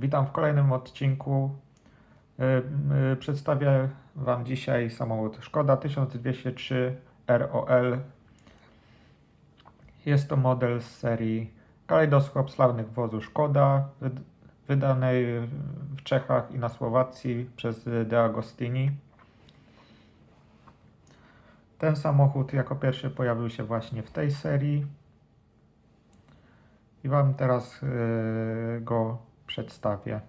Witam w kolejnym odcinku. Y, y, Przedstawię Wam dzisiaj samochód Szkoda 1203 ROL. Jest to model z serii Kalejdoskop sławnych wozu Szkoda, wyd- wydanej w Czechach i na Słowacji przez De Agostini. Ten samochód jako pierwszy pojawił się właśnie w tej serii. I Wam teraz yy, go przedstawię.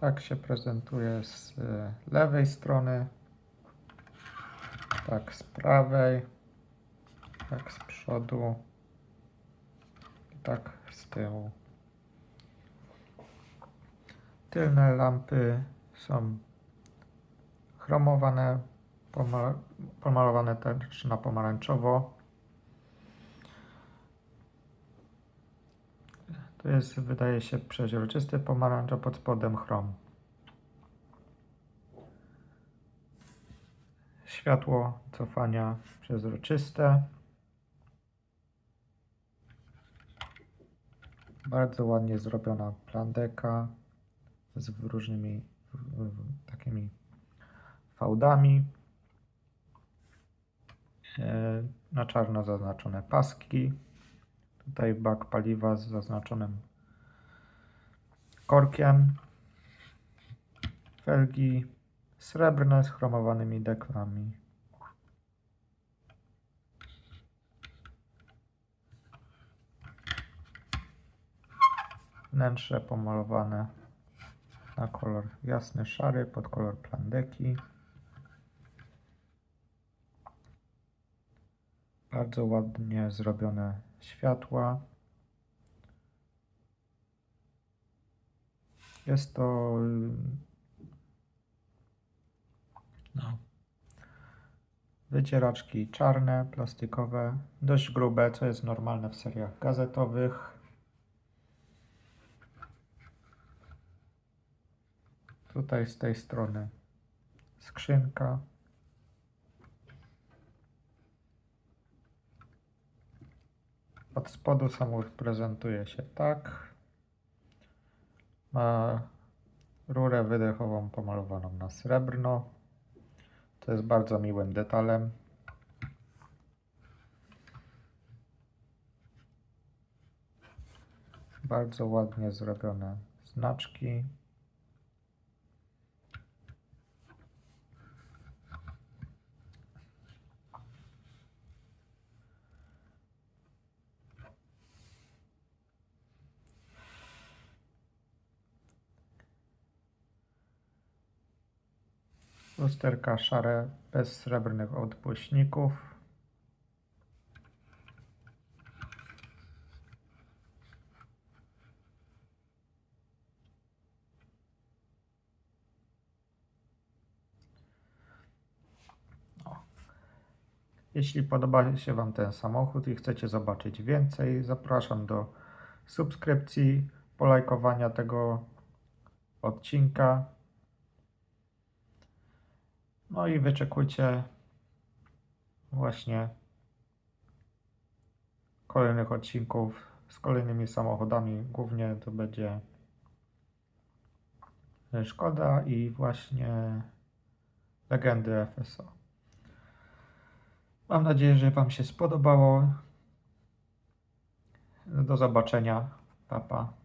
Tak się prezentuje z yy, lewej strony, tak z prawej, tak z przodu tak z tyłu. Tylne lampy są chromowane, pomal- pomalowane też na pomarańczowo. To jest, wydaje się, przeźroczysty pomarańcz, a pod spodem chrom. Światło cofania przezroczyste. Bardzo ładnie zrobiona plandeka z różnymi takimi fałdami. E, Na czarno zaznaczone paski. Tutaj bak paliwa z zaznaczonym korkiem. Felgi srebrne z chromowanymi deklami. Wnętrze pomalowane na kolor jasny, szary pod kolor plandeki. Bardzo ładnie zrobione światła. Jest to no, wycieraczki czarne, plastikowe, dość grube, co jest normalne w seriach gazetowych. Tutaj z tej strony skrzynka. Od spodu samochód prezentuje się tak. Ma rurę wydechową pomalowaną na srebrno. To jest bardzo miłym detalem. Bardzo ładnie zrobione znaczki. Lusterka szare bez srebrnych odbłyśników. O. Jeśli podoba się Wam ten samochód i chcecie zobaczyć więcej, zapraszam do subskrypcji, polajkowania tego odcinka. No i wyczekujcie właśnie kolejnych odcinków z kolejnymi samochodami. Głównie to będzie Szkoda i właśnie legendy FSO. Mam nadzieję, że Wam się spodobało. Do zobaczenia. Pa, pa.